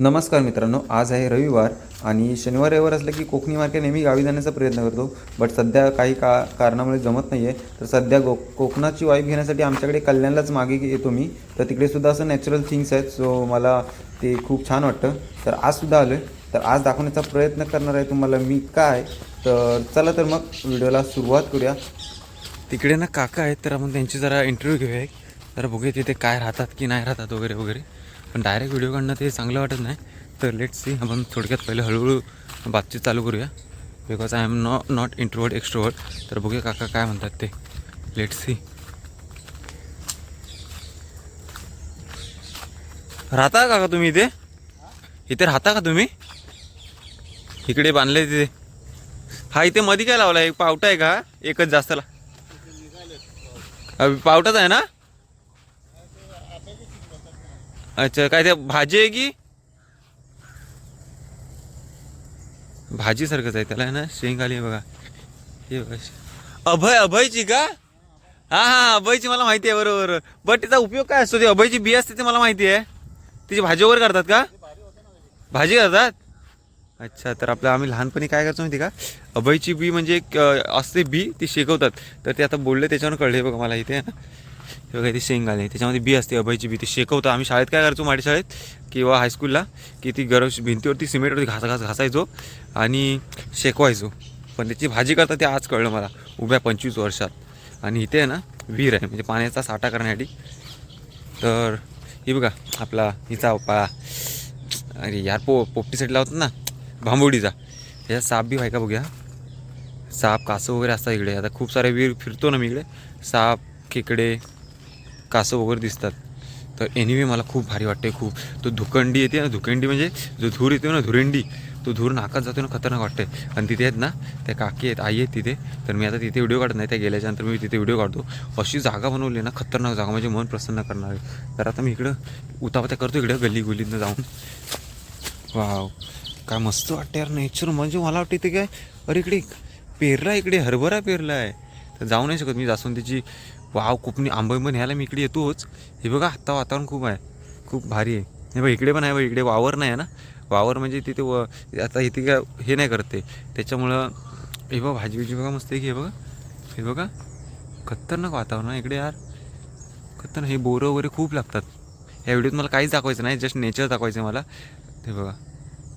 नमस्कार मित्रांनो आज आहे रविवार आणि शनिवार रविवार असलं की कोकणी मार्केट नेहमी गावी जाण्याचा प्रयत्न करतो बट सध्या काही का कारणामुळे जमत नाही आहे तर सध्या गो कोकणाची वाईफ घेण्यासाठी आमच्याकडे कल्याणलाच मागे येतो मी. तर तिकडे सुद्धा असं नॅचरल थिंग्स आहेत सो मला ते खूप छान वाटतं. तर आजसुद्धा आलो आहे तर आज दाखवण्याचा प्रयत्न करणार आहे तुम्हाला मी काय. तर चला तर मग व्हिडिओला सुरुवात करूया. तिकडे ना काका आहेत तर आपण त्यांची जरा इंटरव्ह्यू घेऊया एक. जरा बघूया तिथे काय राहतात की नाही राहतात वगैरे वगैरे. पण डायरेक्ट व्हिडिओ काढणं ते चांगलं वाटत नाही. तर लेट सी आपण थोडक्यात पहिले हळूहळू बातचीत चालू करूया. Because I am no not introvert extrovert तर बघूया काका काय म्हणतात ते. लेट सी राहता काका तुम्ही इथे? इथे राहता का तुम्ही? इकडे बांधले तिथे. हा इथे मध्ये काय लावला एक पावटा आहे का? एकच जास्तला अ, पावटाच आहे ना? अच्छा काय ते भाजी आहे की? भाजीसारखंच आहे त्याला आहे ना शेंग आली आहे बघा. हे बघा अभय अभयची का? हां हां अभयची मला माहिती आहे बरोबर. बट तिचा उपयोग काय असतो? ती अभयची बी असते ते मला माहिती आहे. तिची भाजी वगैरे करतात का? भाजी करतात? अच्छा तर आपलं आम्ही लहानपणी काय करतो माहिती का? अभयची बी म्हणजे एक असते बी ती शिकवतात. तर ते आता बोलले त्याच्यावर कळले बघा मला इथे हे बघा ती शेंग आले त्याच्यामध्ये बी असते अभयची बी ती शेकवतो आम्ही. शाळेत काय करायचो माझ्या शाळेत किंवा हायस्कूलला की ती गरज भिंतीवरती सिमेंटवरती घास घास घासायचो आणि शेकवायचो. पण त्याची भाजी करता ते आज कळलं मला उभ्या पंचवीस वर्षात. आणि इथे आहे ना विहीर आहे. म्हणजे पाण्याचा साठा करण्यासाठी. तर ही बघा आपला हिचा पाळा अरे यार पो पोपटीसाठी लावतात ना भांबोडीचा. ह्याच्यात साप बी व्हाय का बघूया. साप कासव वगैरे असतात इकडे. आता खूप सारे विहीर फिरतो ना मी इकडे. साप खेकडे कासं वगैरे दिसतात. तर एनिवे मला खूप भारी वाटते खूप. तो धुकंडी येते ना धुकंडी म्हणजे जो धूर येतो ना धुरेंडी तो धूर नाकात जातो ना खतरनाक वाटते आणि तिथे आहेत ना त्या काकी आहेत आई आहेत तिथे. तर मी आता तिथे व्हिडिओ काढत नाही त्या गेल्याच्यानंतर मी तिथे व्हिडिओ काढतो. अशी जागा बनवली ना खतरनाक जागा म्हणजे मन प्रसन्न करणारी. तर आता मी इकडं उतापत्या करतो इकडं गल्ली गुलीतनं जाऊन. वाव काय मस्त वाटते यार नेचर म्हणजे मला वाटतं इथे काय अरे इकडे पेरला इकडे हरभरा पेरला आहे तर जाऊ नाही शकत मी जास्वंदीची. वाव कुपणी पण ह्याला मी इकडे येतोच. हे बघा आत्ता वातावरण खूप आहे. खूप भारी आहे. हे बघा इकडे पण आहे बघा इकडे वावर नाही आहे ना? वावर म्हणजे तिथे व आता इथे काय हे नाही करत. ते त्याच्यामुळं हे बघा भाजी बिजी बघा मस्त आहे की हे बघा. हे बघा खतरनाक वातावरण आहे इकडे यार. खतरनाक हे बोरं वगैरे खूप लागतात. ह्या व्हिडिओत मला काहीच दाखवायचं नाही जस्ट नेचर दाखवायचं आहे मला. हे बघा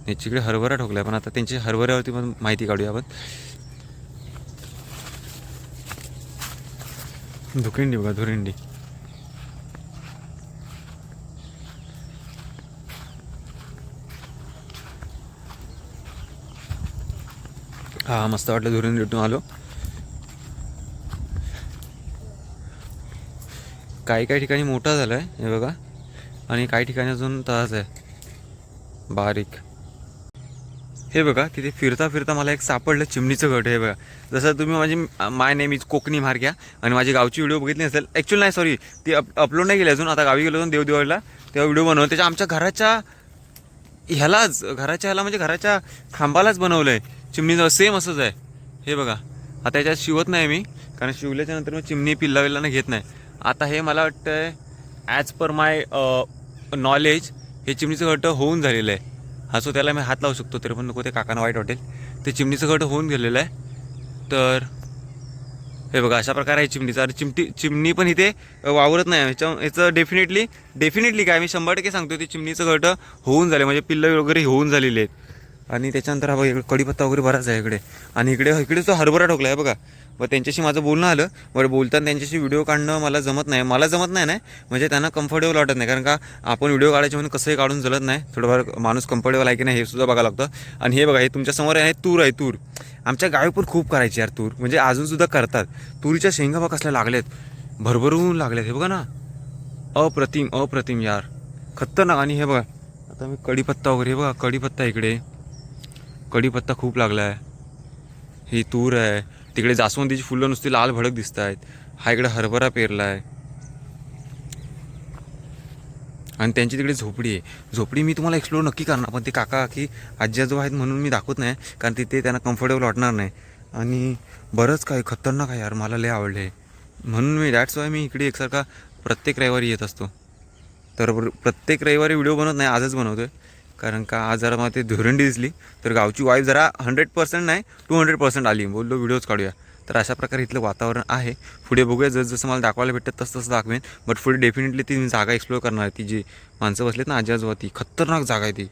याच्याकडे हरभरा ठोकला पण आता त्यांच्या हरभऱ्यावरती पण माहिती काढूया आपण. धुकिंडी बघा धुरिंडी. हा मस्त वाटलं धुरिंडी उठून आलो. काही काही ठिकाणी मोठा झाला आहे हे बघा. आणि काही ठिकाणी अजून तसाच आहे. बारीक. हे बघा तिथे फिरता फिरता मला एक सापडलं चिमणीचं गट हे बघा. जसं तुम्ही माझी my name is Kokani Margya आणि माझी गावची व्हिडिओ बघितली नसेल ॲक्च्युअली नाही सॉरी ती अप अपलोड नाही केली अजून. आता गावी गेलो होतो ना देवदेवाला तेव्हा व्हिडिओ बनवला. त्याच्या आमच्या घराच्या ह्यालाच घराच्या ह्याला म्हणजे घराच्या खांबालाच बनवलं आहे चिमणीचं सेम असंच आहे. हे बघा आता याच्यात शिवत नाही मी कारण शिवल्याच्या नंतर मग चिमणी पिल्ला विल्लानं घेत नाही. आता हे मला वाटतं ॲज पर माय नॉलेज हे चिमणीचं घट होऊन झालेलं आहे. हा सो त्याला मी हात लावू शकतो तरी पण नको ते काकांना वाईट वाटेल. ते चिमणीचं घट होऊन गेलेलं आहे. तर हे बघा अशा प्रकारे आहे चिमणीचा. आणि चिमटी चिमणी पण इथे वावरत नाही. ह्याच्या याचं डेफिनेटली डेफिनेटली काय मी शंभर टक्के सांगतो ते चिमणीचं घट होऊन झाले. म्हणजे पिल्लं वगैरे होऊन झालेली आहेत. आणि त्याच्यानंतर हा बघा इकडे वगैरे बराच आहे इकडे. आणि इकडे इकडे तो हरभरा ठोकला आहे बघा. मग त्यांच्याशी माझं बोलणं आलं. बरं बोलताना त्यांच्याशी व्हिडिओ काढणं मला जमत नाही. मला जमत नाही ना? म्हणजे त्यांना कम्फर्टेबल वाटत नाही. कारण का आपण व्हिडिओ काढायचे म्हणून कसंही काढून जलत नाही. थोडंफार माणूस कम्फर्टेबल आहे की नाही हे सुद्धा बघावं लागतं. आणि हे बघा हे तुमच्यासमोर आहे तूर आहे तूर. आमच्या गावी पण खूप करायची यार तूर. म्हणजे अजूनसुद्धा करतात. तुरीच्या शेंगा बघा कसल्या लागल्यात. भरभरून लागल्यात. हे बघा ना. अप्रतिम अप्रतिम यार. खतरनाक. आणि हे बघा आता मी कढीपत्ता वगैरे हे बघा कढीपत्ता इकडे. कढीपत्ता खूप लागला आहे. ही तूर आहे. तिकडे जास्वंदीची फुलं नुसती लाल भडक दिसत आहेत हा इकडे हरभरा पेरला आहे आणि त्यांची तिकडे झोपडी आहे. झोपडी मी तुम्हाला एक्सप्लोर नक्की करणार पण ते काका की आजी आजोबा आहेत म्हणून मी दाखवत नाही कारण तिथे त्यांना कम्फर्टेबल वाटणार नाही. आणि बरंच काय खतरनाक आहे यार मला लय आवडले म्हणून मी दॅट्स वाय मी इकडे एकसारखा प्रत्येक रविवारी येत असतो. तर प्रत्येक रविवारी व्हिडिओ बनवत नाही आजच बनवतो आहे कारण का आज जरा मला ते धुरंडी दिसली तर गावची वाईफ जरा हंड्रेड पर्सेंट नाही टू हंड्रेड पर्सेंट आली. बोललो व्हिडिओज काढूया. तर अशा प्रकारे इथलं वातावरण आहे. पुढे बघूया जसं जसं मला दाखवायला भेटतं तसं तसं दाखवेन. बट पुढे डेफिनेटली ती जागा एक्सप्लोर करणार आहे. ती जी माणसं बसलेत ना आजी आजोबा ती खतरनाक जागा आहे ती.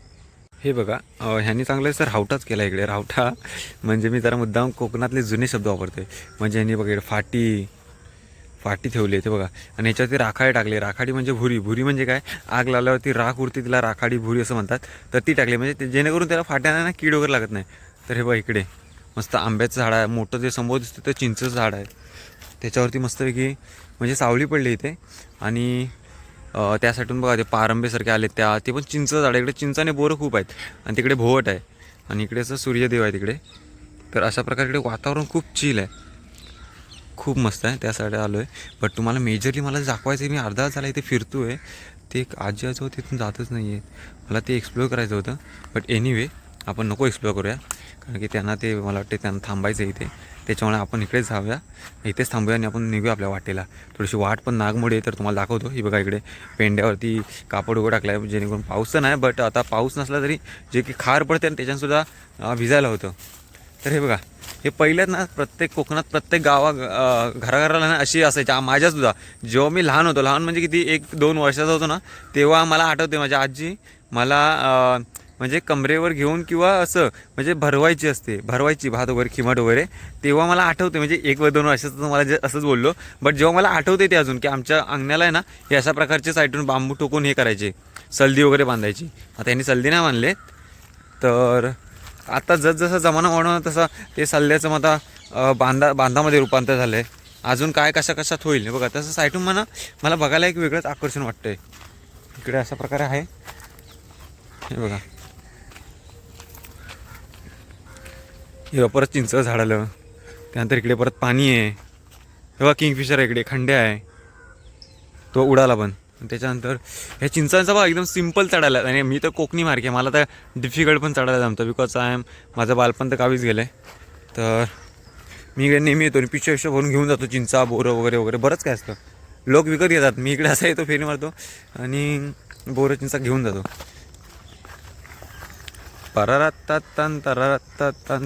हे बघा ह्यांनी चांगलं सर रावटाच केला इकडे. रावटा म्हणजे मी जरा मुद्दाम कोकणातले जुने शब्द वापरते म्हणजे ह्यांनी बघा इकडे फाटी फाटी ठेवली आहे ते बघा. आणि याच्यावरती राखाडी टाकली. राखाडी म्हणजे भुरी. भुरी म्हणजे काय? आग लावल्यावरती राख उरते तिला राखाडी भुरी असं म्हणतात. तर ती टाकली. म्हणजे जेणेकरून त्याला फाट्यानं ना कीड वगैरे लागत नाही. तर हे बघा इकडे. मस्त आंब्याचं झाड आहे. मोठं जे समोर दिसतं ते चिंचचं झाड आहे. त्याच्यावरती मस्तपैकी म्हणजे सावली पडली इथे. आणि अं, बघा ते पारंबेसारखे आले त्या. ते पण चिंच झाड आहे. इकडे चिंचाने बोरं खूप आहेत. आणि तिकडे भोवट आहे. आणि इकडे असं सूर्यदेव आहे तिकडे. तर अशा प्रकारे इकडे वातावरण खूप चिल आहे. खूप मस्त आहे त्यासाठी आलो आहे बट तुम्हाला मेजरली मला दाखवायचं आहे मी अर्धा झाला इथे फिरतो आहे ते एक आजी आजो तिथून जातच नाही आहे मला ते एक्सप्लोअर करायचं होतं. बट एनिवे आपण नको एक्सप्लोअर करूया. कारण की त्यांना ते मला वाटते त्यांना थांबायचं आहे इथे. त्याच्यामुळे आपण इकडेच जाऊया. इथेच थांबूया आणि आपण निघूया आपल्या वाटेला. थोडीशी वाट पण नागमोडी आहे तर तुम्हाला दाखवतो. ही बघा इकडे. पेंड्यावरती कापड उघड टाकला आहे जेणेकरून पाऊस तर नाही बट आता पाऊस नसला तरी जे की खार पडते आणि त्याच्यातसुद्धा भिजायला होतं. तर हे बघा हे पहिल्यात ना प्रत्येक कोकणात प्रत्येक गावा घराघराला ना अशी असायची माझ्या माझ्यासुद्धा जेव्हा मी लहान होतो लहान म्हणजे किती एक दोन वर्षाचा होतो ना तेव्हा मला आठवते माझ्या आजी मला म्हणजे कमरेवर घेऊन किंवा असं म्हणजे भरवायची असते भरवायची भात वगैरे खिमट वगैरे तेव्हा मला आठवते म्हणजे एक व दोन वर्षाचं मला जे असंच बोललो. बट जेव्हा मला आठवते ते अजून की आमच्या अंगणाला आहे ना हे अशा प्रकारचे साईडून बांबू टोकून हे करायचे सल्दी वगैरे बांधायची. आता यांनी सल्दी नाही बांधले तर आता जसजसा जमाना वाढवणार तसं ते सल्ल्याचं मग आता बांधा बांधामध्ये रूपांतर झालं आहे अजून काय कशा कशात होईल बघा. तसं साईटून म्हणा मला बघायला एक वेगळंच आकर्षण वाटतंय. इकडे अशा प्रकारे आहे. हे बघा. हे परत चिंच झाड आलं त्यानंतर इकडे परत पाणी आहे. हे बघा किंगफिशर आहे इकडे खंड्या आहे. तो उडाला पण. त्याच्यानंतर ह्या चिंचांचा बघा एकदम सिंपल चढायला. आणि मी तर कोकणी मार्के आहे. मला तर डिफिकल्ट पण चढायला जमतं. बिकॉज आय एम माझं बालपण तर गावीच गेलं आहे तर मी इकडे नेहमी येतो आणि पिशव्या पिशव्या भरून घेऊन जातो. चिंचा बोरं वगैरे वगैरे. बरंच काय असतं. लोक विकत घेतात. मी इकडे असा येतो फेरी मारतो आणि बोरं चिंचा घेऊन जातो. पररत्तन तन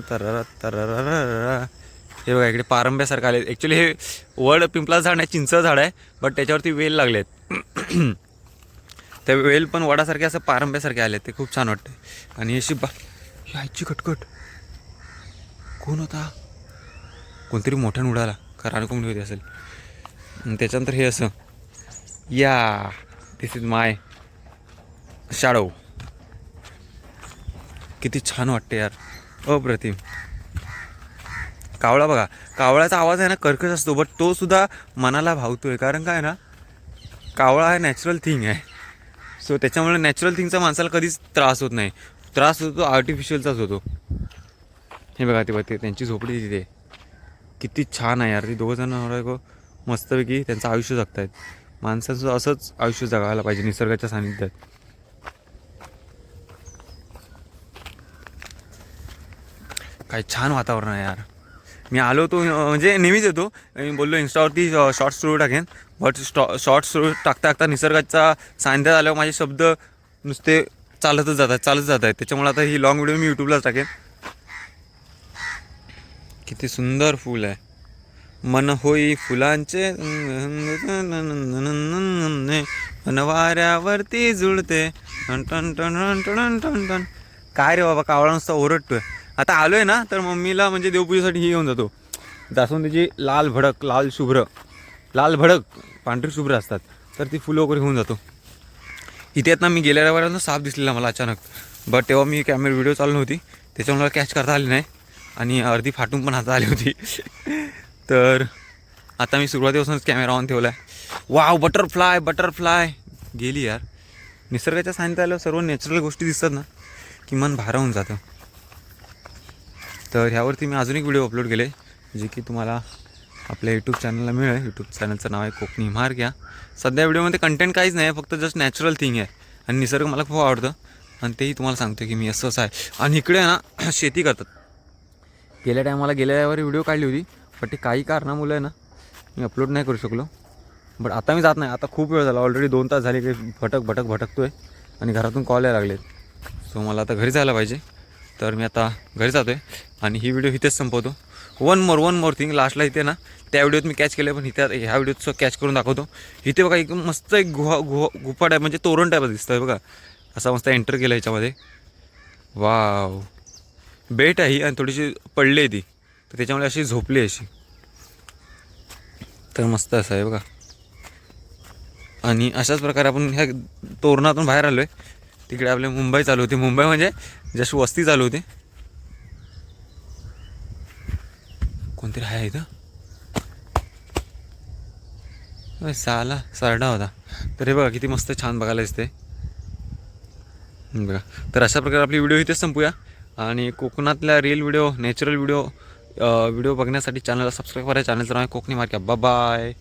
तररत्तररररर. हे बघा इकडे पारंब्यासारखं आले ॲक्च्युली हे वड पिंपला झाड आहे चिंच झाड आहे बट त्याच्यावरती वेल लागले आहेत त्या वेल पण वडासारखे असं पारंब्यासारखे आले ते खूप छान वाटते आणि अशी बा ही आईची खटखट. कोण होता? कोणतरी मोठ्यानं उडाला का रानकोंबडी होती असेल. आणि त्याच्यानंतर हे असं. या दिस इज माय शाडो किती छान वाटते यार. अप्रतिम. कावळा बघा. कावळ्याचा आवाज आहे ना कर्कश असतो बट तो सुद्धा मनाला भावतोय. कारण काय ना कावळा हा नॅचरल थिंग आहे. सो त्याच्यामुळे नॅचरल थिंगचा माणसाला कधीच त्रास होत नाही. त्रास होतो आर्टिफिशियलचाच होतो. हे बघा ते बघते त्यांची झोपडी तिथे. किती छान आहे यार. ती दोघं जण मस्तपैकी त्यांचं आयुष्य जगतायत. माणसाचं असंच आयुष्य जगायला पाहिजे निसर्गाच्या सानिध्यात. काय छान वातावरण आहे यार. मी आलो तो म्हणजे नेहमीच येतो. मी बोललो इंस्टावरती शॉर्ट स्टोरी टाकेन. बट स्टॉ शॉर्ट स्टोरी टाकता टाकता निसर्गाचा सानिध्यात आल्यावर माझे शब्द नुसते चालतच जातात चालत जात आहेत त्याच्यामुळे आता ही लॉंग व्हिडिओ मी यूट्यूबलाच टाकेन. किती सुंदर फूल आहे. मन होई फुलांचे मन वाऱ्यावरती जुळते. टन टन टन टन टन टन टन. काय रे बाबा कावळा नुसता ओरडतोय. आता आलो आहे ना तर मम्मीला म्हणजे देवपूजेसाठी ही घेऊन जातो. जास्वंदीची लाल भडक लाल शुभ्र लाल भडक पांढरी शुभ्र असतात. तर ती फुलं वगैरे घेऊन जातो. इथे आहेत ना मी गेल्या रविवाराला साप दिसलेला मला अचानक. बट तेव्हा मी कॅमेरा व्हिडिओ चालू नव्हती. त्याच्यामुळे मला कॅच करता आली नाही. आणि अर्धी फाटून पण आता आली होती. तर आता मी सुरुवातीपासूनच कॅमेरा ऑन ठेवला आहे वाव बटरफ्लाय बटरफ्लाय गेली यार. निसर्गाच्या सानिध्यात आल्यावर सर्व नॅचरल गोष्टी दिसतात ना की मन भारावून जातं. तर ह्यावरती मी अजून एक व्हिडिओ अपलोड केले जे की तुम्हाला आपल्या यूट्यूब चॅनलला मिळेल. यूट्यूब चॅनलचं नाव आहे कोकणी मार्ग या सध्या व्हिडिओमध्ये कंटेंट काहीच नाही आहे फक्त जस्ट नॅचरल थिंग आहे. आणि निसर्ग मला खूप आवडतं. आणि तेही तुम्हाला सांगतो की मी असं असं आहे. आणि इकडे ना शेती करतात. गेल्या टायमाला गेल्या यावर व्हिडिओ काढली होती पण ते काही कारणामुळे आहे ना मी अपलोड नाही करू शकलो. बट आता मी जात नाही. आता खूप वेळ झाला. ऑलरेडी दोन तास झाले की भटक भटक भटकतो आहे आणि घरातून कॉल यायला लागलेत. सो मला आता घरी जायला पाहिजे. तर मी आता घरी जातो आहे आणि ही व्हिडिओ इथेच संपवतो. One more one more thing लास्टला इथे ना त्या व्हिडिओत मी कॅच केलं पण इथे ह्या व्हिडिओचं कॅच करून दाखवतो. इथे बघा एक मस्त एक गुहा गुहा गुफा टाईप म्हणजे तोरण टाईप आहे बघा. असा मस्त एंटर केलं ह्याच्यामध्ये वाव बेट आहे ही आणि थोडीशी पडली आहे ती. तर त्याच्यामुळे अशी झोपली आहे अशी. तर मस्त असं आहे बघा. आणि अशाच प्रकारे आपण ह्या तोरणातून बाहेर आलो आहे तिकडे आपले मुंबई चालू होती. मुंबई म्हणजे जशी वस्ती चालू होती. कोणतरी आहे इथं? साला सरडा होता. तर हे बघा किती मस्त छान बघायला दिसते बघा. तर अशा प्रकारे आपली व्हिडिओ इथेच संपूया. आणि कोकणातल्या real video natural video video बघण्यासाठी चॅनलला सबस्क्राईब करा. चॅनलचं नाव आहे कोकणी मार्क्या बाय